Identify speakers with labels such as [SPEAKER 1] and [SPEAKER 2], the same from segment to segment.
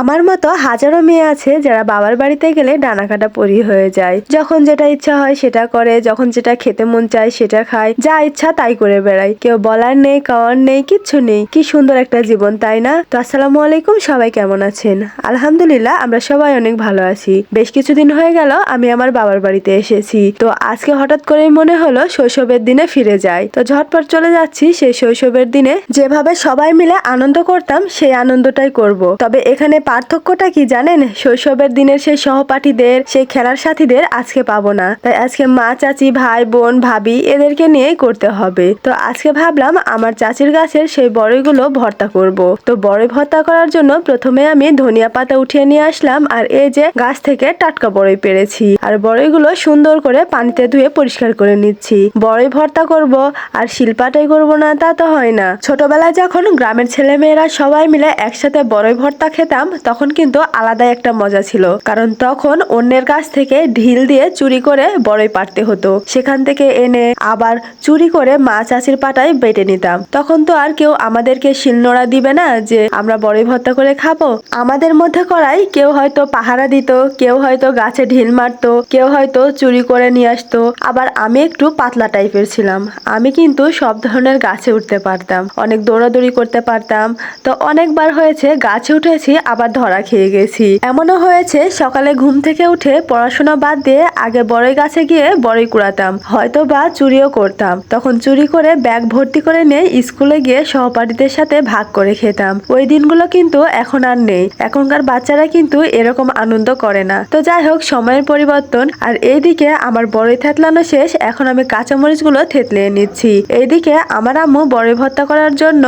[SPEAKER 1] আমার মতো হাজারো মেয়ে আছে যারা বাবার বাড়িতে গেলে ডানা কাটা পরি হয়ে যায়। যখন যেটা ইচ্ছা হয় সেটা করে, যখন যেটা খেতে মন চায় সেটা খায়। যা ইচ্ছা তাই করে বেড়ায়। কেউ বলার নেই খাওয়ার নেই, কিচ্ছু নেই। কি সুন্দর একটা জীবন, তাই না? তো আসসালামু আলাইকুম, সবাই কেমন আছেন? আলহামদুলিল্লাহ, আমরা সবাই অনেক ভালো আছি। বেশ কিছুদিন হয়ে গেল, আমি আমার বাবার বাড়িতে এসেছি। তো আজকে হঠাৎ করেই মনে হলো শৈশবের দিনে ফিরে যাই। তো ঝটপট চলে যাচ্ছি সেই শৈশবের দিনে। যেভাবে সবাই মিলে আনন্দ করতাম, সেই আনন্দটাই করব। তবে এখানে পার্থক্যটা কি জানেন? শৈশবের দিনের সেই সহপাঠীদের, সেই খেলার সাথীদের আজকে পাবো না। তাই আজকে মা, চাচি, ভাই, বোন, ভাবি এদেরকে নিয়েই করতে হবে। তো আজকে ভাবলাম আমার চাচির গাছের সেই বড়ইগুলো ভর্তা করব। তো বড়ই ভর্তা করার জন্য প্রথমে আমি ধনিয়া পাতা উঠিয়ে নিয়ে আসলাম আর এই যে গাছ থেকে টাটকা বড়ই পেরেছি। আর বড়ইগুলো সুন্দর করে পানিতে ধুয়ে পরিষ্কার করে নিচ্ছি। বড়ই ভর্তা করব আর শিল্পাটাই করব না তা তো হয় না। ছোটবেলায় যখন গ্রামের ছেলেমেয়েরা সবাই মিলে একসাথে বড়ই ভর্তা খেতাম তখন কিন্তু আলাদাই একটা মজা ছিল। কারণ তখন অন্যের কাছ থেকে ঢিল দিয়ে চুরি করে বড়ই পাড়তে হতো। সেখান থেকে এনে আবার চুরি করে মা চাচির পাটায় বেটে নিতাম। তখন তো আর কেউ আমাদেরকে শিলনোড়া দিবে না যে, আমরা বড়ই ভর্তা করে খাব। আমাদের মধ্যে করাই কেউ হয়তো পাহারা দিত, কেউ হয়তো গাছে ঢিল মারতো, কেউ হয়তো চুরি করে নিয়ে আসতো। আবার আমি একটু পাতলা টাইপের ছিলাম। আমি কিন্তু সব ধরনের গাছে উঠতে পারতাম, অনেক দৌড়াদৌড়ি করতে পারতাম। তো অনেকবার হয়েছে গাছে উঠেছি আবার ধরা খেয়ে গেছি। এমনও হয়েছে, সকালে ঘুম থেকে উঠে পড়াশোনা বাদ দিয়ে আগে বড়ই গাছে গিয়ে বড়ই কুড়াতাম। হয়তো বা চুরিও করতাম। তখন চুরি করে ব্যাগ ভর্তি করে নিয়ে স্কুলে গিয়ে সহপাঠীদের সাথে ভাগ করে খেতাম। ওই দিনগুলো কিন্তু এখন আর নেই। এখনকার বাচ্চারা কিন্তু এরকম আনন্দ করে না। তো যাই হোক, সময়ের পরিবর্তন। আর এইদিকে আমার বড়ই থেতলানো শেষ, এখন আমি কাঁচামরিচগুলো থেতলে নিচ্ছি। এইদিকে আমার আম্মু বড়ই ভর্তা করার জন্য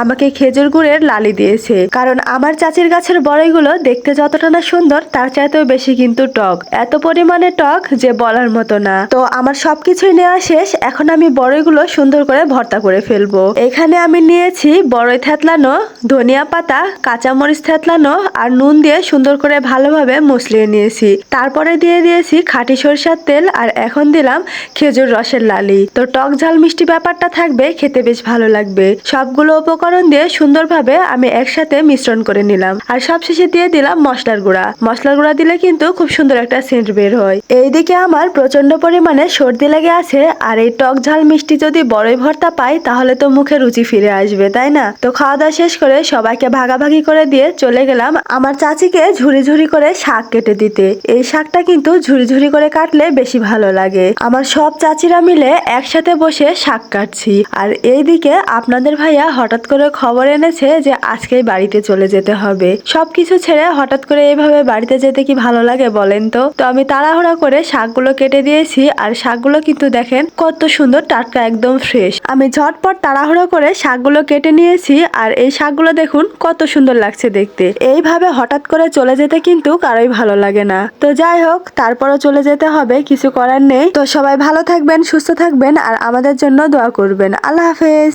[SPEAKER 1] আমাকে খেজুর গুড়ের লালি দিয়েছে। কারণ আমার চাচির গাছের বড়ইগুলো দেখতে যতটা না সুন্দর, তার চাইতেও বেশি কিন্তু টক। এত পরিমাণে টক যে বলার মতো না। তো আমার সবকিছুই নেওয়া শেষ, এখন আমি বড়ইগুলো সুন্দর করে ভর্তা করে ফেলব। এখানে আমি নিয়েছি বড়ই থেতলানো, ধনিয়া পাতা, কাঁচামরিচ থেতলানো আর নুন দিয়ে সুন্দর করে ভালোভাবে মুসলিয়ে নিয়েছি। তারপরে দিয়ে দিয়েছি খাঁটি সরিষার তেল আর এখন দিলাম খেজুর রসের লালি। তো টক ঝাল মিষ্টি ব্যাপারটা থাকবে, খেতে বেশ ভালো লাগবে। সবগুলো উপকরণ দিয়ে সুন্দরভাবে আমি একসাথে মিশ্রণ করে নিলাম। আর সবশেষে দিয়ে দিলাম মশলার গুঁড়া। মশলার গুঁড়া দিলে কিন্তু খুব সুন্দর একটা সেন্ট বের হয়। এইদিকে আমার প্রচণ্ড পরিমাণে সর্দি লেগে আছে, আর এই টক ঝাল মিষ্টি যদি বড়ই ভর্তা পাই, তাহলে তো মুখে রুচি ফিরে আসবে, তাই না? তো খাওয়া দাওয়া শেষ করে সবাইকে ভাগাভাগি করে দিয়ে চলে গেলাম আমার চাচিকে ঝুড়ি ঝুড়ি করে শাক কেটে দিতে। এই শাকটা কিন্তু ঝুড়ি ঝুড়ি করে কাটলে বেশি ভালো লাগে। আমার সব চাচিরা মিলে একসাথে বসে শাক কাটছি। আর এইদিকে আপনাদের ভাইয়া হঠাৎ করে খবর এনেছে যে আজকেই বাড়িতে চলে যেতে হবে। সবকিছু ছেড়ে হঠাৎ করে এইভাবে বাড়িতে যেতে কি ভালো লাগে বলেন তো? তো আমি তাড়াহুড়া করে শাকগুলো কেটে দিয়েছি আর শাকগুলো কিন্তু দেখেন কত সুন্দর, টাটকা একদম ফ্রেশ আমি ঝটপট তাড়াহুড়ো করে শাকগুলো কেটে নিয়েছি আর এই শাকগুলো দেখুন কত সুন্দর লাগছে দেখতে। এইভাবে হঠাৎ করে চলে যেতে কিন্তু কারোই ভালো লাগে না। তো যাই হোক, তারপরও চলে যেতে হবে, কিছু করার নেই। তো সবাই ভালো থাকবেন, সুস্থ থাকবেন আর আমাদের জন্য দোয়া করবেন। আল্লাহ হাফেজ।